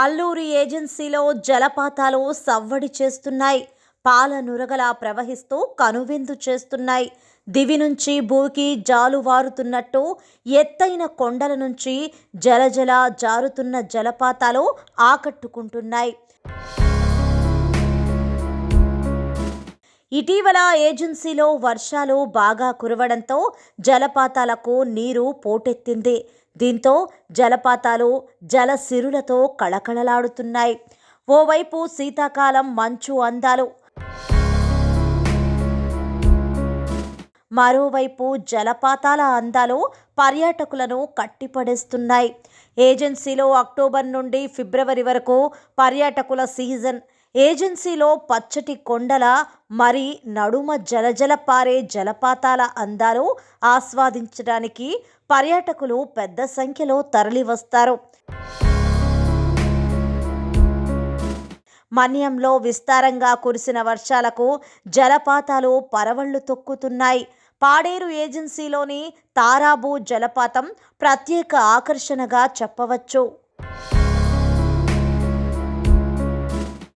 అల్లూరి ఏజెన్సీలో జలపాతాలు సవ్వడి చేస్తున్నాయి. పాల నురగలా ప్రవహిస్తూ కనువిందు చేస్తున్నాయి. దివి నుంచి భూకి జాలువారుతున్నట్టు ఎత్తైన కొండల నుంచి జలజల జారుతున్న జలపాతాలు ఆకట్టుకుంటున్నాయి. ఇటీవల ఏజెన్సీలో వర్షాలు బాగా కురవడంతో జలపాతాలకు నీరు పోటెత్తింది. దీంతో జలపాతాలు జలసిరులతో కళకళలాడుతున్నాయి. ఓవైపు శీతాకాలం మంచు అందాలు. మరోవైపు జలపాతాల అందాలు పర్యాటకులను కట్టిపడేస్తున్నాయి. ఏజెన్సీలో అక్టోబర్ నుండి ఫిబ్రవరి వరకు పర్యాటకుల సీజన్ ఏజెన్సీలో పచ్చటి కొండల మరి నడుమ జలజల పారే జలపాతాల అందాలు ఆస్వాదించడానికి పర్యాటకులు పెద్ద సంఖ్యలో తరలివస్తారు. మన్యంలో విస్తారంగా కురిసిన వర్షాలకు జలపాతాలు పరవళ్ళు తొక్కుతున్నాయి. పాడేరు ఏజెన్సీలోని తారాబు జలపాతం ప్రత్యేక ఆకర్షణగా చెప్పవచ్చు.